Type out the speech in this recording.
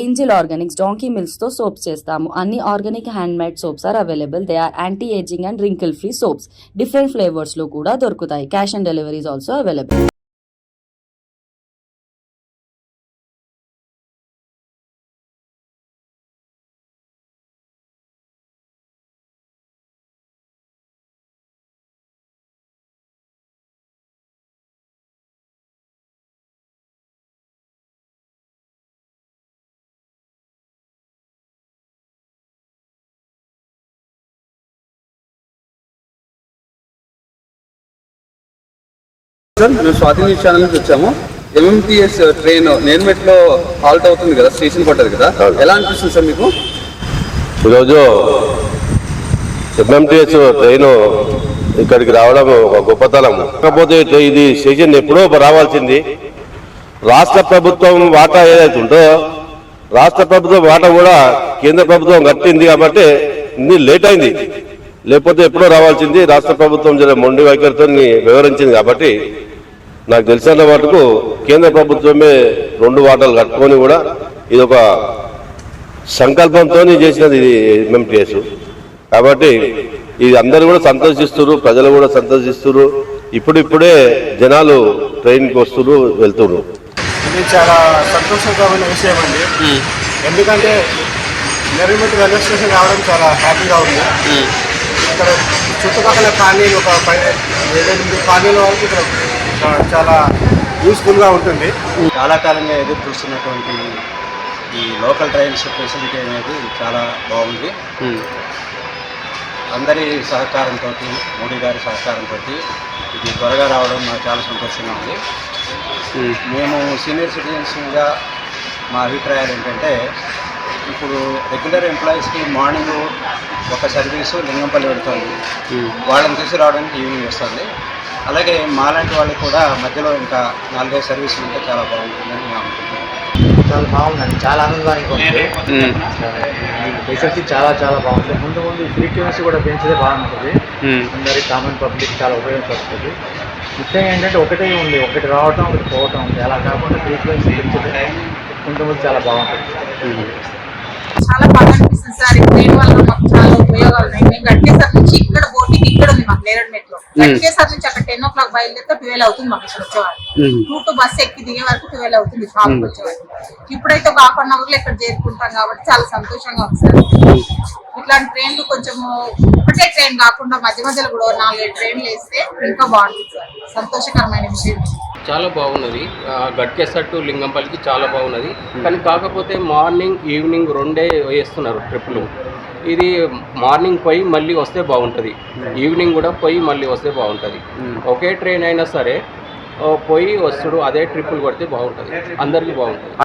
Angel Organics donkey మిల్క్స్తో soaps చేస్తాము. అన్ని organic hand made soaps are available. They are anti ageing and wrinkle free soaps. Different ఫ్లేవర్స్లో కూడా దొరుకుతాయి. Cash on deliveries also available. Sir మేము Swathi news channel నుంచి వచ్చాము. MMTS train నేర్మెట్లో halt అవుతుంది కదా స్టేషన్ పడ్డది కదా. ఎలా అనిపిస్తుంది సార్ మీకు? ఈరోజు ఎంఎంటీఎస్ ట్రైన్ ఇక్కడికి రావడం ఒక గొప్పతనం. కాకపోతే ఇది స్టేషన్ ఎప్పుడో రావాల్సింది. రాష్ట్ర ప్రభుత్వం వాటా ఏదైతే ఉందో రాష్ట్ర ప్రభుత్వం వాటా కూడా కేంద్ర ప్రభుత్వం కట్టింది కాబట్టి ఇది లేట్ అయింది. లేకపోతే ఎప్పుడో రావాల్సింది. రాష్ట్ర ప్రభుత్వం జర మొండి వైఖరితో వివరించింది కాబట్టి నాకు తెలిసిన మటుకు కేంద్ర ప్రభుత్వమే రెండు వాటాలు కట్టుకొని కూడా ఇది ఒక సంకల్పంతో చేసినది ఇది ఎంఎంటీఎస్ కాబట్టి ఇది అందరూ కూడా సంతోషిస్తున్నారు ప్రజలు కూడా సంతోషిస్తున్నారు. ఇప్పుడిప్పుడే జనాలు ట్రైన్కి వస్తున్నారు వెళ్తున్నారు. ఇది చాలా సంతోషకరమైన విషయం అండి. ఎందుకంటే నెరమిట్ రైల్వే స్టేషన్ రావడం చాలా హ్యాపీగా ఉంది. ఇక్కడ చుట్టుపక్కల కాలనీలు ఒక పై ఏడెనిమిది కాలనీల వరకు ఇక్కడ చాలా యూస్ఫుల్గా ఉంటుంది. చాలా కాలంగా ఎదురు చూస్తున్నటువంటి ఈ లోకల్ ట్రైన్స్ ఫెసిలిటీ అనేది చాలా బాగుంది. అందరి సహకారంతో మోడీ గారి సహకారంతో ఇది త్వరగా రావడం నాకు చాలా సంతోషంగా ఉంది. మేము సీనియర్ సిటిజన్స్గా మా అభిప్రాయాలు ఏంటంటే ఇప్పుడు రెగ్యులర్ ఎంప్లాయీస్కి మార్నింగ్ ఒక సర్వీసు లింగంపల్లి పెడుతుంది వాళ్ళని తీసుకురావడానికి ఈవినింగ్ వస్తుంది. అలాగే మాలాంటి వాళ్ళకి కూడా మధ్యలో ఇంకా నాలుగైదు సర్వీసులు ఉంటే చాలా బాగుంటుందని చాలా బాగుందండి. చాలా ఆనందానికి ఉంది ఫెసిలిటీ చాలా చాలా బాగుంది. ముందు ముందు ఫ్రీక్వెన్సీ కూడా పెంచితే బాగుంటుంది. అందరి కామన్ పబ్లిక్ చాలా ఉపయోగపడుతుంది. ముఖ్యంగా ఏంటంటే ఒకటే ఉంది. ఒకటి రావటం ఒకటి పోవటం ఉంది. అలా కాకుండా ఫ్రీక్వెన్సీ పెంచితే ముందు ముందు చాలా బాగుంటుంది. చాలా బాగా అనిపిస్తుంది సార్. ట్రైన్ వల్ల మాకు చాలా ఉపయోగాలు ఉన్నాయి. మేము నేరేడు మెట్లో గట్కేసర్ నుంచి అక్కడ టెన్ ఓ క్లాక్ బయలుదేరితే ట్వెల్వ్ అవుతుంది మాకు ఇక్కడ వచ్చేవాళ్ళు. టూ టు బస్ ఎక్కి దిగే వరకు ట్వెల్వ్ అవుతుంది షాప్కి వచ్చేవాళ్ళు. ఇప్పుడైతే ఒక హాఫ్ అన్ అవర్లో ఇక్కడ చేరుకుంటాం కాబట్టి చాలా సంతోషంగా ఉంది సార్. ఇట్లాంటి ట్రైన్లు కొంచెం ఒకటే ట్రైన్ కాకుండా మధ్య మధ్యలో కూడా నాలుగైదు ట్రైన్లు వేస్తే ఇంకా బాగుంటుంది సార్. సంతోషకరమైన విషయం. చాలా బాగున్నది. ఆ, గట్కేసర్ టు లింగంపల్లికి చాలా బాగున్నది. కానీ కాకపోతే మార్నింగ్ ఈవినింగ్ రెండే వేస్తున్నారు ట్రిప్లు ఇది మార్నింగ్ పోయి మళ్ళీ వస్తే బాగుంటుంది. ఈవినింగ్ కూడా పోయి మళ్ళీ వస్తే బాగుంటుంది. ఒకే ట్రైన్ అయినా సరే పోయి వస్తుడు అదే ట్రిప్పులు కొడితే బాగుంటుంది. అందరికీ బాగుంటుంది.